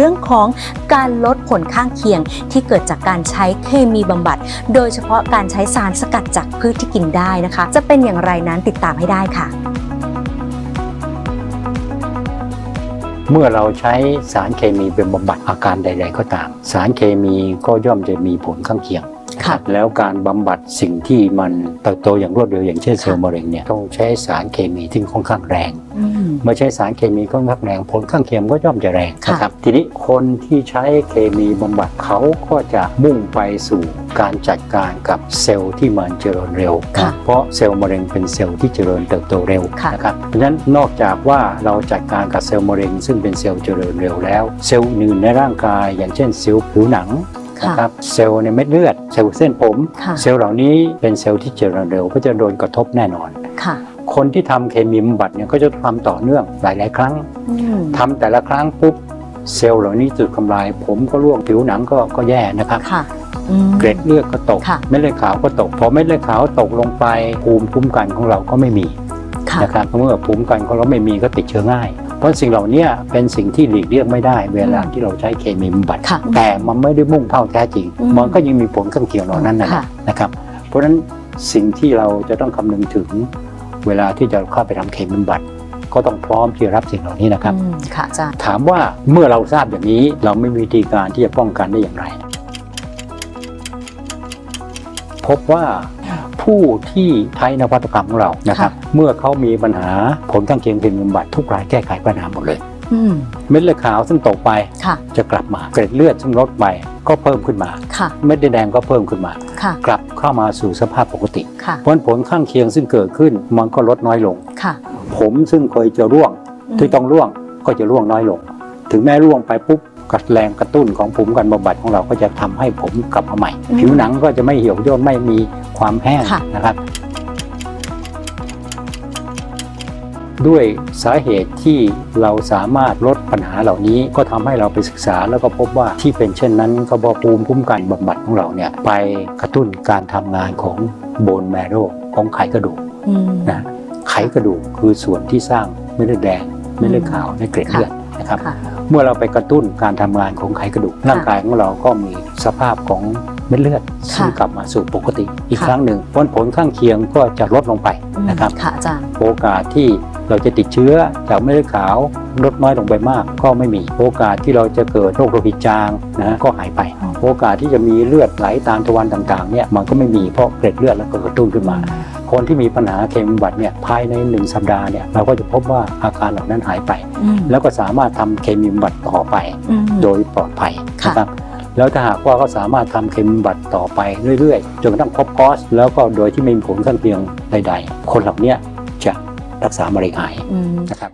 รื่องของการลดผลข้างเคียงที่เกิดจากการใช้เคมีบำบัด โดยเฉพาะการใช้สารสกัดจากพืชที่กินได้นะคะ จะเป็นอย่างไรนั้นติดตามให้ได้ค่ะ เมื่อเราใช้สารเคมีเป็นบำบัดอาการใด ๆ ก็ตาม สารเคมีก็ย่อมจะมีผลข้างเคียง ค่ะแล้วการบำบัดสิ่งที่มันเติบโตอย่างรวดเร็วอย่างเช่นเซลล์มะเร็งเนี่ยต้องใช้สารเคมีที่ค่อนข้างแรงอืมเมื่อใช้สารเคมีค่อนข้างแรงผลข้างเคียงก็ย่อมจะแรงค่ะนะครับทีนี้คนที่ใช้เคมีบำบัดเขาก็จะมุ่งไปสู่การจัดการกับเซลล์ที่มันเจริญเร็วค่ะเพราะเซลล์มะเร็งเป็นเซลล์ที่เจริญเติบโตเร็วค่ะนะครับเพราะฉะนั้นนอกจากว่าเราจัดการกับเซลล์มะเร็ง ซึ่งเป็นเซลล์เจริญเร็วแล้ว เซลล์อื่นในร่างกาย อย่างเช่นเซลล์ผิวหนังค่ะ นะครับเซลล์ในเม็ดเลือดเซลล์เส้นผมค่ะเซลล์เหล่านี้เป็นเซลล์ที่เจริญเร็วก็จะโดนกระทบแน่นอนค่ะคนที่ทำเคมีบำบัดเนี่ยก็จะทำต่อเนื่องหลาย ๆ ครั้งอืมทำแต่ละครั้งปุ๊บเซลล์เหล่านี้ถูกทำลาย ผมก็ร่วงผิวหนังก็ก็แย่นะครับค่ะอืมเกล็ดเลือดก็ตกค่ะเม็ดเลือดขาวก็ตกพอเม็ดเลือดขาวตกลงไปภูมิคุ้มกันของเราก็ไม่มีค่ะนะครับเมื่อภูมิคุ้มกันของเราไม่มีก็ติดเชื้อง่าย เพราะสิ่งเหล่านี้เป็นสิ่งที่หลีกเลี่ยงไม่ได้ เวลาที่เราใช้เคมีบำบัดค่ะแต่มันไม่ได้มุ่งเท่าแท้จริงอืมมันก็ยังมีผลข้างเคียงเหล่านั้นนะค่ะนะครับ เพราะฉะนั้นสิ่งที่เราจะต้องคำนึงถึงเวลาที่จะเข้าไปทำเคมีบำบัด ก็ต้องพร้อมที่จะรับสิ่งเหล่านี้นะครับอืมค่ะอาจารย์ถามว่าเมื่อเราทราบอย่างนี้เราไม่มีวิธีการที่จะป้องกันได้อย่างไร พบว่า ผู้ที่ใช้นวัตกรรมของเรานะครับเมื่อเขามีปัญหาผลข้างเคียงเคมีบำบัดทุกรายแก้ไขปัญหาหมดเลยอืมเม็ดเลือดขาวซึ่งตกไปค่ะจะกลับมาเกล็ดเลือดซึ่งลดไปก็เพิ่มขึ้นมาค่ะเม็ดเลือดแดงก็เพิ่มขึ้นมาค่ะกลับเข้ามาสู่สภาพปกติค่ะเพราะฉะนั้นผลข้างเคียงซึ่งเกิดขึ้นมันก็ลดน้อยลงค่ะผมซึ่งเคยจะร่วงที่ต้องร่วงก็จะร่วงน้อยลง ถึงแม้ร่วงไปปุ๊บ กระแรงกระตุ้นของภูมิคุ้มกันบำบัดของเราก็จะทำให้ผมกลับมาใหม่อืมผิวหนังก็จะไม่เหี่ยวย่นไม่มีความแห้งค่ะนะครับ ด้วยสาเหตุที่เราสามารถลดปัญหาเหล่านี้ก็ทำให้เราไปศึกษาแล้วก็พบว่าที่เป็นเช่นนั้นก็เพราะภูมิคุ้มกันบำบัดของเราเนี่ยไปกระตุ้นการทำงานของโบนแมโรของไขกระดูกอืมนะไขกระดูกคือส่วนที่สร้างเม็ดเลือดแดงเม็ดเลือดขาวในเกล็ดเลือดนะครับค่ะ เมื่อเราไปกระตุ้นการทำงานของไขกระดูกร่างกายของเราก็มีสภาพของเม็ดเลือดซึ่งกลับมาสู่ปกติอีกค่ะครั้งหนึ่งผลผลข้างเคียงก็จะลดลงไปอืมนะครับค่ะอาจารย์โอกาสที่เราจะติดเชื้อจากเม็ดเลือดขาวลดน้อยลงไปมากก็ไม่มี โอกาสที่เราจะเกิดโรคโลหิตจางนะก็หายไปอ๋อโอกาสที่จะมีเลือดไหลตามทวารต่างๆเนี่ยมันก็ไม่มีเพราะเกล็ดเลือดแล้วก็กระตุ้นขึ้นมา คนที่มีปัญหาเคมีบำบัดเนี่ยภายในหนึ่งสัปดาห์เนี่ยเราก็จะพบว่าอาการเหล่านั้นหายไปอืมแล้วก็สามารถทำเคมีบำบัดต่อไปอืมโดยปลอดภัยค่ะนะครับแล้วถ้าหากว่าเขาสามารถทำเคมีบำบัดต่อไปเรื่อยๆ จนกระทั่งครบคอร์สแล้วก็โดยที่ไม่มีผลข้างเคียงใด ๆ คนเหล่าเนี้ยจะรักษามะเร็งหายอืมนะครับ